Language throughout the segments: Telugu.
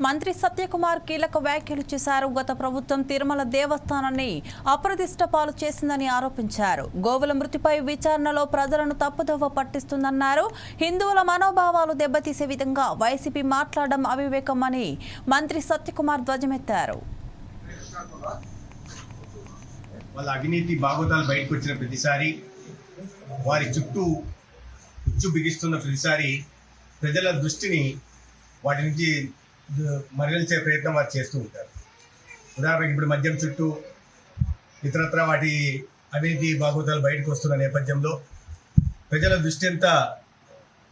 మంత్రి సత్యకుమార్ కీలక వ్యాఖ్యలు చేశారు. గత ప్రభుత్వం తిరుమల దేవస్థానాన్ని అప్రదిష్ట పాలు చేసిందని ఆరోపించారు. గోవుల మృతిపై విచారణలో ప్రజలను తప్పుదోవ పట్టిస్తుందన్నారు. హిందువుల మనోభావాలు దెబ్బతీసే విధంగా వైసీపీ మాట్లాడడం అవివేకమని మంత్రి సత్యకుమార్ ధ్వజమెత్తారు. వాళ్ళ అవినీతి బాగోతాలు బయటకు వచ్చిన ప్రతిసారి వారి చుట్టూ ఉచ్చు బిగిస్తున్న ప్రతిసారి ప్రజల దృష్టిని వాటి నుంచి మరణించే ప్రయత్నం వారు చేస్తూ ఉంటారు. ఉదాహరణకి ఇప్పుడు మద్యం చుట్టూ ఇతరత్ర వాటి అవినీతి బాగోతాలు బయటకు వస్తున్న నేపథ్యంలో ప్రజల దృష్టి అంతా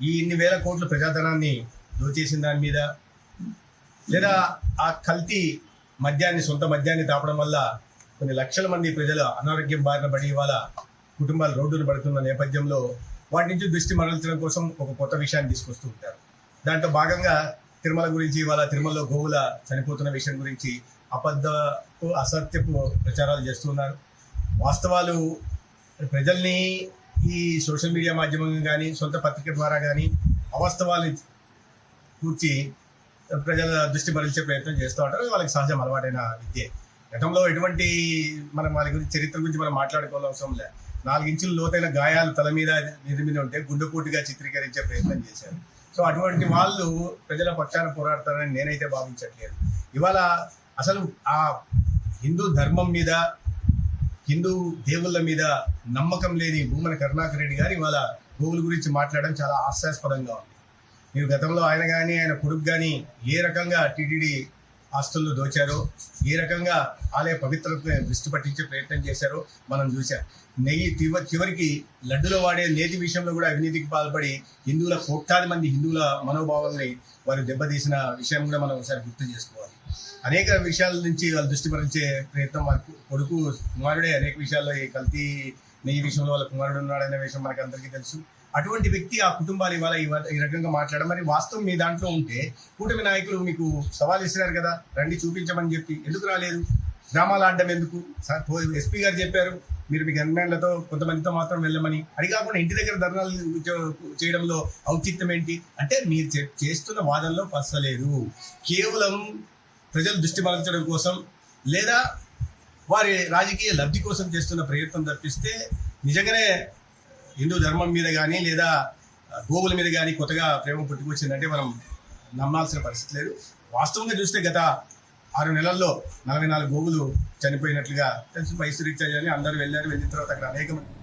ఈ ఇన్ని వేల కోట్ల ప్రజాధనాన్ని దోచేసిన దాని మీద లేదా ఆ కల్తీ మద్యాన్ని సొంత మద్యాన్ని తాపడం వల్ల కొన్ని లక్షల మంది ప్రజలు అనారోగ్యం బారిన పడి ఇవాళ కుటుంబాలు రోడ్డును పడుతున్న నేపథ్యంలో వాటి నుంచి దృష్టి మరల్చడం కోసం ఒక కొత్త విషయాన్ని తీసుకొస్తూ ఉంటారు. దాంట్లో భాగంగా తిరుమల గురించి ఇవాళ తిరుమలలో గోవుల చనిపోతున్న విషయం గురించి అబద్ధపు అసత్యపు ప్రచారాలు చేస్తున్నారు వాస్తవాలు ప్రజల్ని ఈ సోషల్ మీడియా మాధ్యమంగా కానీ సొంత పత్రిక ద్వారా కానీ అవాస్తవాలు కూర్చి ప్రజల దృష్టి మరల్చే ప్రయత్నం చేస్తూ ఉంటారు. వాళ్ళకి సహజం అలవాటైన విద్య. గతంలో ఎటువంటి మనం వాళ్ళ గురించి చరిత్ర గురించి మనం మాట్లాడుకోవాల్సిన అవసరం లే. నాలుగించులు లోతైన గాయాలు తల మీద నిధి మీద ఉంటే గుండెపోటుగా చిత్రీకరించే ప్రయత్నం చేశారు. సో అటువంటి వాళ్ళు ప్రజల పక్షాన పోరాడతారని నేనైతే భావించట్లేదు. ఇవాళ అసలు ఆ హిందూ ధర్మం మీద హిందూ దేవుళ్ళ మీద నమ్మకం లేని భూమన కరుణాకర్ రెడ్డి గారు ఇవాళ గోవుల గురించి మాట్లాడడం చాలా హాస్యాస్పదంగా ఉంది. మీరు గతంలో ఆయన కానీ ఆయన కొడుకు కానీ ఏ రకంగా టీటీడీ ఆస్తులను దోచారో. ఏ రకంగా ఆలయ పవిత్రతను దృష్టి పట్టించే ప్రయత్నం చేశారో మనం చూసాం నెయ్యి చివ- చివరికి లడ్డులో వాడే నేతి విషయంలో కూడా అవినీతికి పాల్పడి హిందువుల కోట్లాది మంది హిందువుల మనోభావాల్ని వారు దెబ్బతీసిన విషయం కూడా మనం ఒకసారి గుర్తు చేసుకోవాలి. అనేక విషయాల నుంచి వాళ్ళు దృష్టి మరల్చే ప్రయత్నం వాళ్ళ కొడుకు కుమారుడే అనేక విషయాల్లో ఈ కల్తీ నెయ్యి విషయంలో వాళ్ళ కుమారుడు ఉన్నాడనే విషయం మనకు అందరికీ తెలుసు. అటువంటి వ్యక్తి ఆ కుటుంబాలు ఇవాళ ఈ రకంగా మాట్లాడడం మరి వాస్తవం మీ దాంట్లో ఉంటే కూటమి నాయకులు మీకు సవాల్ ఇస్తున్నారు కదా రండి చూపించమని చెప్పి ఎందుకు రాలేదు? గ్రామాలు ఆడడం ఎందుకు? ఎస్పీ గారు చెప్పారు మీరు మీ గన్మెన్లతో కొంతమందితో మాత్రం వెళ్ళమని. అది కాకుండా ఇంటి దగ్గర ధర్నాలు చేయడంలో ఔచిత్యం ఏంటి? అంటే మీరు చే- చేస్తున్న వాదనలో పసలేదు. కేవలం ప్రజలు దృష్టి మరల్చడం కోసం లేదా వారి రాజకీయ లబ్ధి కోసం చేస్తున్న ప్రయత్నం తప్పిస్తే నిజంగానే హిందూ ధర్మం మీద కానీ లేదా గోవుల మీద కానీ కొత్తగా ప్రేమ పుట్టుకొచ్చిందంటే మనం నమ్మాల్సిన పరిస్థితి లేదు. వాస్తవంగా చూస్తే గత ఆరు నెలల్లో నలభై నాలుగు గోవులు చనిపోయినట్లుగా తెలుసు. పరిస్థితి అందరూ వెళ్ళారు వెళ్ళిన తర్వాత అక్కడ అనేక మంది